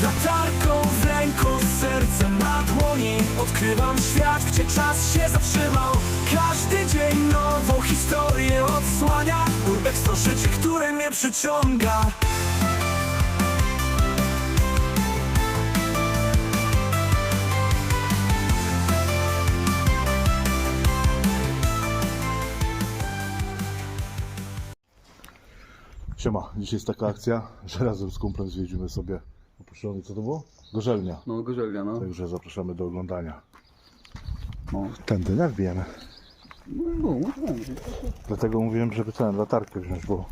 Z latarką w ręku, z sercem na dłoni. Odkrywam świat, gdzie czas się zatrzymał. Każdy dzień nową historię odsłania. Urbex to życie, które mnie przyciąga. Siema, dzisiaj jest taka akcja, że razem z kumplem zwiedzimy sobie opuszczony, co to było? Gorzelnia. No, gorzelnia, no. Także zapraszamy do oglądania. No, Tędy nie wbijemy. no, no, no. Dlatego mówiłem, żeby tę latarkę wziąć, bo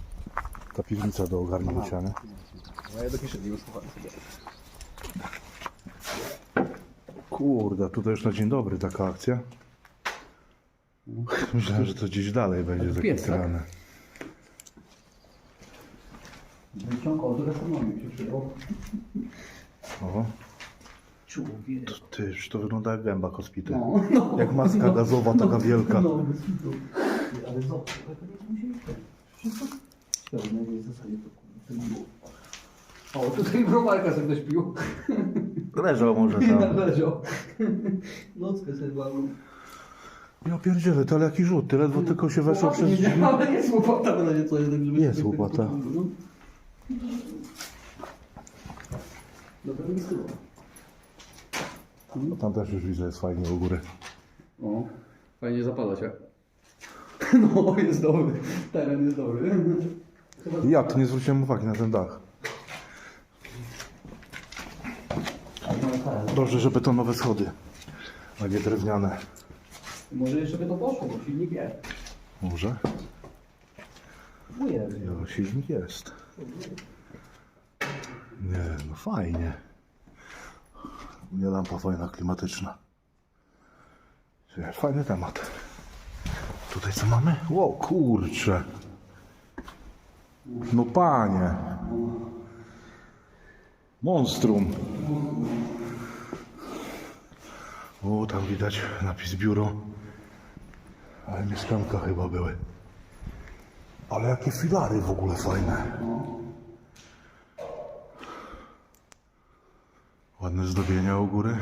ta piwnica do ogarnięcia, nie? A ja do kieszeni już sobie. Kurde, tutaj już na dzień dobry taka akcja. Myślałem, że to gdzieś dalej będzie takie tak? Wyciągnął do gastronomii się przyjął. Oho, Człowiek. to ty, już to wygląda jak gęba kosmity. No, no. Jak maska gazowa, taka wielka. No, bez kitu. Ale zobacz, ale to nie musi być ten. Wszystko? Cztery, na jej zasadzie to kurde, nie. O, tutaj browarka sobie ktoś pił. Leżał może tam. Leżał. Nockę sobie bawił. Ja pierdzielę, to ale jaki rzut, ty ledwo tylko się weszło przez Nie. Ale jest łopata na razie coś, tak żeby... Jest łopata. No. Nie. No tam też już widzę, jest fajnie u góry. O, fajnie zapala się. No, jest dobry. Teren jest dobry. Ja tu nie zwróciłem uwagi na ten dach. Dobrze, że betonowe schody, a nie drewniane. Może jeszcze by to poszło, bo silnik jest. Może? Jest. No, silnik jest. Nie, no fajnie. Nie lampa fajna, klimatyczna. Fajny temat. Tutaj co mamy? Ło, kurcze. No panie. Monstrum. O, tam widać napis biuro. Ale mieszkanka chyba były. Ale jakie filary w ogóle fajne. Ładne zdobienia u góry.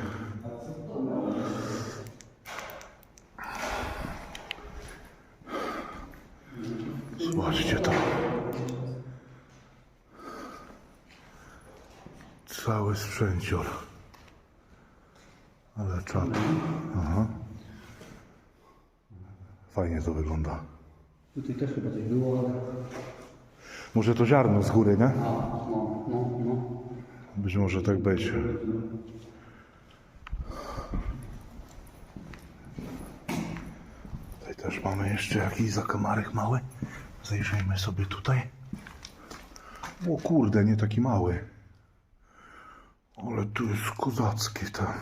Zobaczcie to. Cały sprzęcior. Ale czad. Fajnie to wygląda. Tutaj też chyba coś było, ale... Może to ziarno z góry, nie? No, no, no. Być może tak być. Tutaj też mamy jeszcze jakiś zakamarek mały. Zajrzyjmy sobie tutaj. O kurde, nie taki mały. Ale tu jest kozacki tam.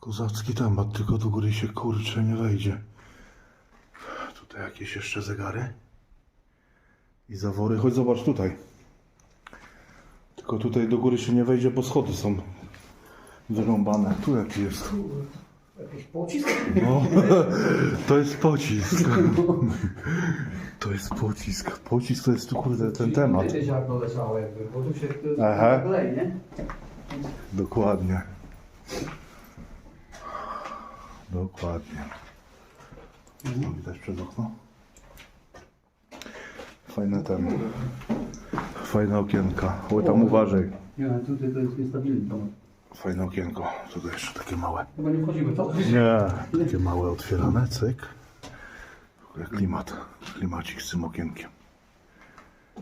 Kozacki temat, tylko do góry się kurcze nie wejdzie. Tutaj jakieś jeszcze zegary. I zawory. Chodź zobacz tutaj. Tylko tutaj do góry się nie wejdzie, bo schody są wyrąbane. Tu jaki jest? Jakiś pocisk? No, to jest pocisk. To jest pocisk. Pocisk to jest tu kurde ten temat. Tutaj ziarno leżało jakby, bo tu się... Aha. Nie? Dokładnie. Dokładnie. Co widać przez okno? Fajne ten. Fajne okienka. O tam uważaj. Nie, tutaj to jest niestabilny temat. Fajne okienko. Tutaj jeszcze takie małe. Chyba nie wchodzimy, co? Nie. Takie małe otwierane, cyk. Klimat. Klimacik z tym okienkiem.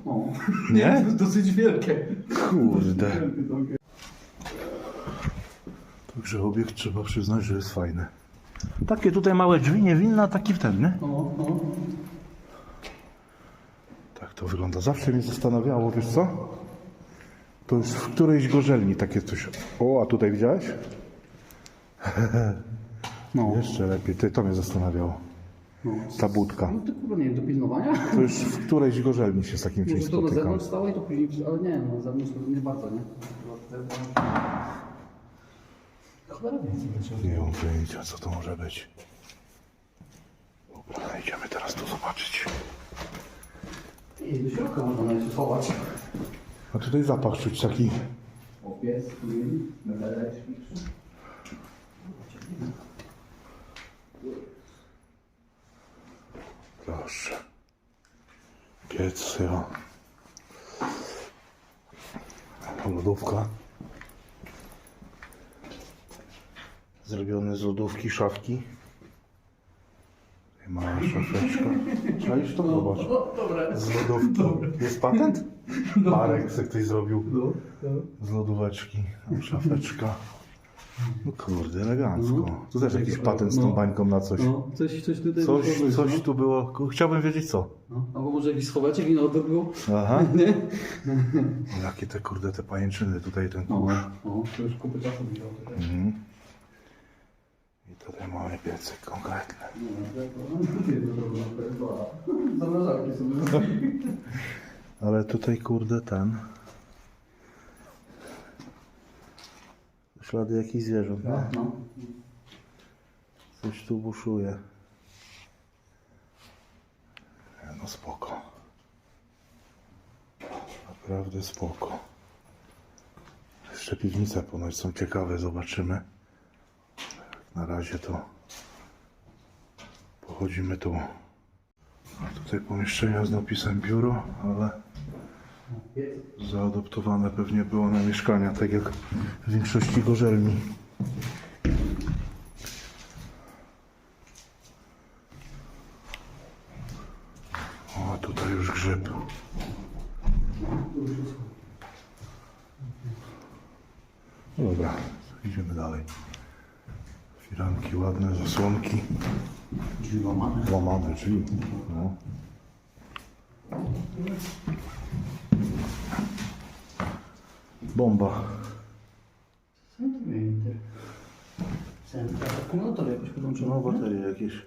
No. Nie? Dosyć wielkie. Kurde. Także obiekt trzeba przyznać, że jest fajny. Takie tutaj małe drzwi, niewinne, a taki wtedy, nie? No, no. Tak to wygląda. Zawsze mnie zastanawiało, wiesz co? To już w którejś gorzelni takie coś. O, a tutaj widziałeś? No. Jeszcze lepiej. Ty, to mnie zastanawiało. no. Ta budka. No to kurwa nie wiem, do pilnowania? To już w którejś gorzelni się z takim czymś Może to na spotykam. zewnątrz stało i to później, ale nie, no na zewnątrz to nie bardzo, nie? Nie mam pojęcia, co to może być. Dobra, idziemy teraz tu zobaczyć. I do środka można nawet schować. A tutaj zapach czuć taki grill, mebleczki. Proszę. Piec, ja. Lodówka. Zrobione z lodówki, szafki. Mała szafeczka. Czaisz to? Zobacz. O, dobra. Z lodówki. Jest patent? Marek se ktoś zrobił. No, no. Z lodóweczki. Tam szafeczka. No kurde, elegancko. Tu też jakiś patent z tą No. bańką na coś. No, coś, coś tutaj Coś, coś tu było. Chciałbym wiedzieć co. No. Albo może jakiś schowaczek i na odwrót był? Aha. Nie? Jakie te kurde te pajęczyny tutaj ten No, kurz. no, to już kupy czasu. Mhm. I tutaj mamy piecyk konkretny. Zamrażarki sobie. Ale tutaj kurde ten. Ślady jakichś zwierząt, no? No. Coś tu buszuje. No spoko. Naprawdę spoko. Jeszcze piwnice ponoć są ciekawe, zobaczymy. Na razie to pochodzimy tu. A tutaj pomieszczenia z napisem biuro, ale zaadoptowane pewnie było na mieszkania, tak jak w większości gorzelni. O, tutaj już grzyb. No Dobra, idziemy dalej. Firanki ładne, zasłonki. Drzwi łamane. Łamane drzwi. No. Bomba. Sentymeter. Centra. Akumulator jakoś podłączony. No baterie jakieś.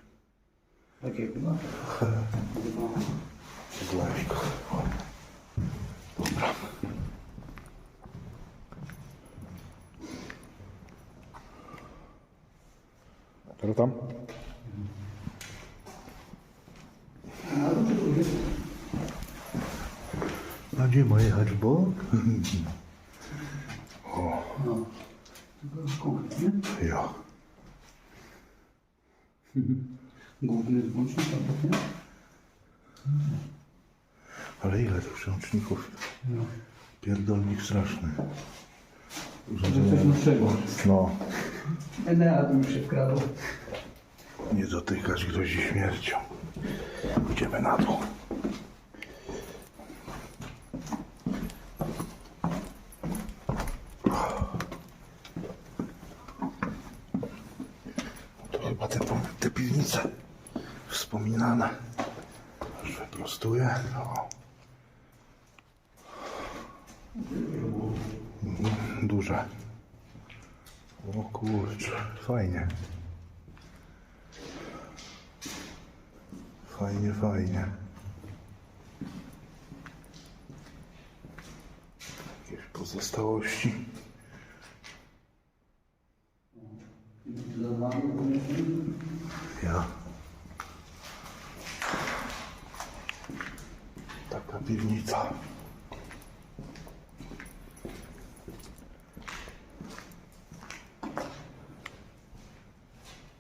Takie chyba. Chyba. Zlewik. Dobra. Teraz tam? A gdzie ma jechać w bok? No. Tylko konkretnie. Ja. Główny włącznik albo nie? Ale ile tych przełączników? No. Pierdolnik straszny. Coś nowszego. No, Enea tu już się wkradł. nie dotykać grozi śmiercią. Idziemy na dół. To chyba te, te piwnice wspominane. Już wyprostuję. O. Mhm, Duże. O kurczę, fajnie. Fajnie, fajnie. Jakieś pozostałości. Ja. Taka piwnica.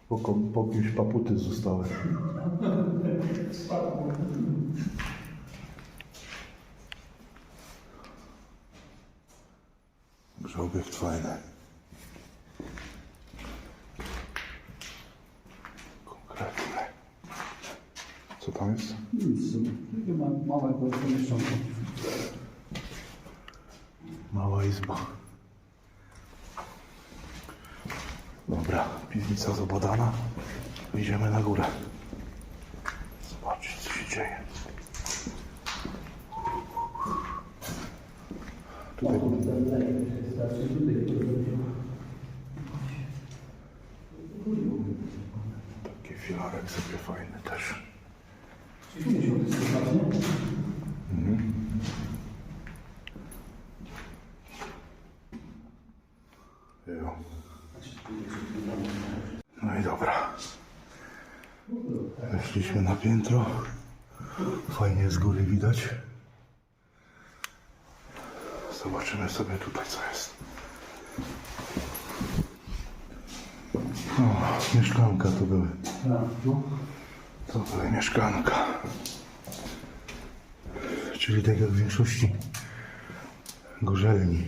Po, po kimś paputy zostały. Fajny. Konkretny. Co tam jest? Nic. Takie ma- małe pomieszczonko. Mała izba. Dobra, piwnica zabadana. Idziemy na górę. Zobaczyć, co się dzieje. Tutaj taki filarek sobie fajny też. Jo. No i dobra. Weszliśmy na piętro. Fajnie z góry widać. Zobaczymy sobie tutaj co jest. O, mieszkanka to były. Tu. To były mieszkanka. Czyli tak jak w większości gorzelni.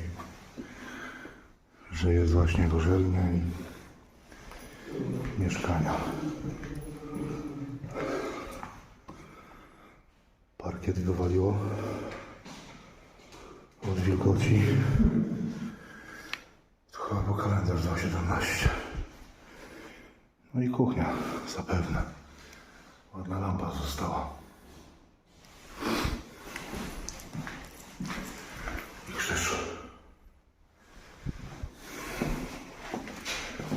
Że jest właśnie gorzelnia i mieszkania. Parkiet wywaliło od wilgoci. To chyba był kalendarz 2017. No i kuchnia zapewne. Ładna lampa została. I krzyż.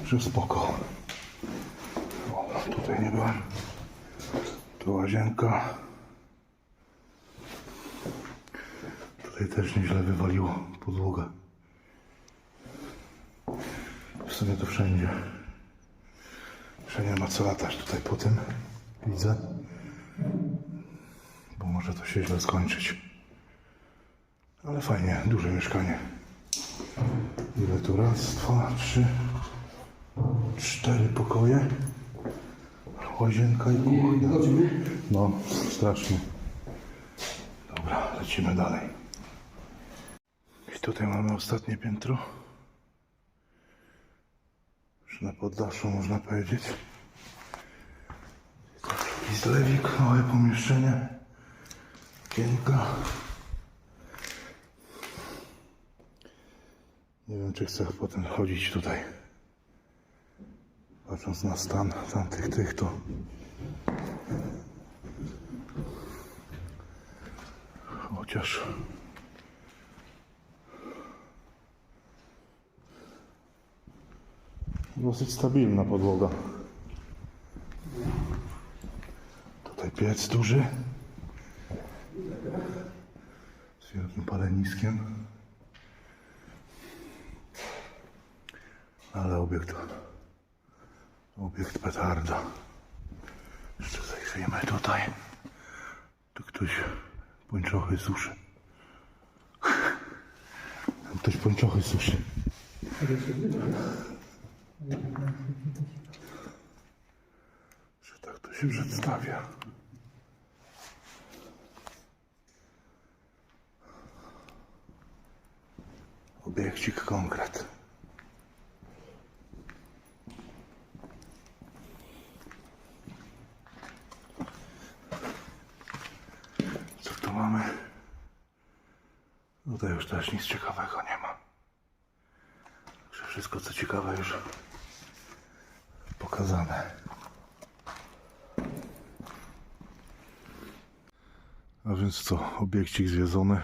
Że spoko. Tutaj nie byłem. Tu łazienka. Tutaj też nieźle wywaliło podłogę. W sumie to wszędzie. Że nie ma co latać tutaj po tym. Widzę. Bo może to się źle skończyć. Ale fajnie, duże mieszkanie. Ile tu? Raz, dwa, trzy, cztery pokoje. Łazienka i kuchnia. No, strasznie. Dobra, lecimy dalej. I tutaj mamy ostatnie piętro. Już na poddaszu można powiedzieć. I zlewik, małe pomieszczenie. Okienka. Nie wiem, czy chcę potem chodzić tutaj. Patrząc na stan tamtych tych, to chociaż dosyć stabilna podłoga. Piec duży. Z wielkim paleniskiem. Ale obiekt. Obiekt petarda. Jeszcze zajrzyjmy tutaj. Tu ktoś pończochy suszy. Ktoś pończochy suszy. Że tak to się przedstawia. Obiekcik konkret. Co tu mamy? Tutaj już też nic ciekawego nie ma. Także wszystko co ciekawe już pokazane. A więc co, obiekcik zwiedzony.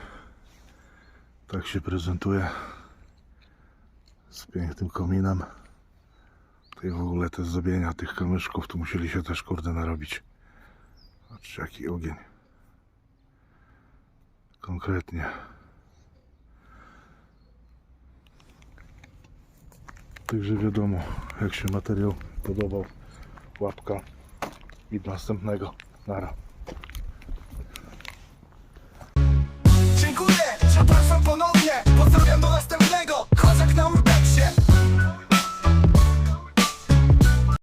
Tak się prezentuje. Z pięknym kominem. Tutaj w ogóle te zdobienia tych kamyszków tu musieli się też kurde narobić. Patrzcie jaki ogień. Konkretnie. Także wiadomo, jak się materiał podobał. Łapka i do następnego. Nara. Dziękuję, zapraszam ponownie Pozdrawiam do następnego Kozak na